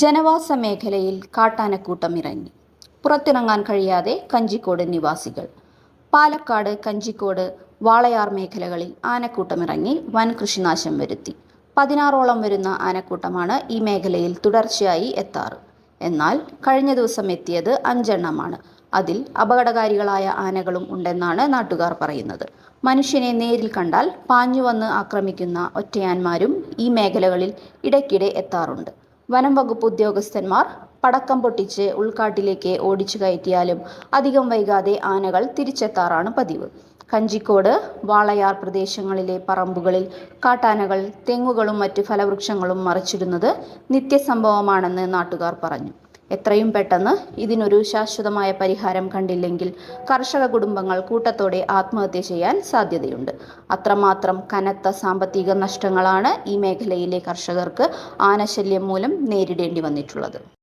ജനവാസ മേഖലയിൽ കാട്ടാനക്കൂട്ടം ഇറങ്ങി. പുറത്തിറങ്ങാൻ കഴിയാതെ കഞ്ചിക്കോട് നിവാസികൾ. പാലക്കാട് കഞ്ചിക്കോട് വാളയാർ മേഖലകളിൽ ആനക്കൂട്ടമിറങ്ങി വൻ കൃഷിനാശം വരുത്തി. പതിനാറോളം വരുന്ന ആനക്കൂട്ടമാണ് ഈ മേഖലയിൽ തുടർച്ചയായി എത്താറ്. എന്നാൽ കഴിഞ്ഞ ദിവസം എത്തിയത് അഞ്ചെണ്ണമാണ്. അതിൽ അപകടകാരികളായ ആനകളും ഉണ്ടെന്നാണ് നാട്ടുകാർ പറയുന്നത്. മനുഷ്യനെ നേരിൽ കണ്ടാൽ പാഞ്ഞു വന്ന് ആക്രമിക്കുന്ന ഒറ്റയാന്മാരും ഈ മേഖലകളിൽ ഇടയ്ക്കിടെ എത്താറുണ്ട്. വനം വകുപ്പ് ഉദ്യോഗസ്ഥന്മാർ പടക്കം പൊട്ടിച്ച് ഉൾക്കാട്ടിലേക്ക് ഓടിച്ചു കയറ്റിയാലും അധികം വൈകാതെ ആനകൾ തിരിച്ചെത്താറാണ് പതിവ്. കഞ്ചിക്കോട് വാളയാർ പ്രദേശങ്ങളിലെ പറമ്പുകളിൽ കാട്ടാനകൾ തെങ്ങുകളും മറ്റ് ഫലവൃക്ഷങ്ങളും മറിച്ചിടുന്നത് നിത്യസംഭവമാണെന്ന് നാട്ടുകാർ പറഞ്ഞു. എത്രയും പെട്ടെന്ന് ഇതിനൊരു ശാശ്വതമായ പരിഹാരം കണ്ടില്ലെങ്കിൽ കർഷക കുടുംബങ്ങൾ കൂട്ടത്തോടെ ആത്മഹത്യ ചെയ്യാൻ സാധ്യതയുണ്ട്. അത്രമാത്രം കനത്ത സാമ്പത്തിക നഷ്ടങ്ങളാണ് ഈ മേഖലയിലെ കർഷകർക്ക് ആനശല്യം മൂലം നേരിടേണ്ടി വന്നിട്ടുള്ളത്.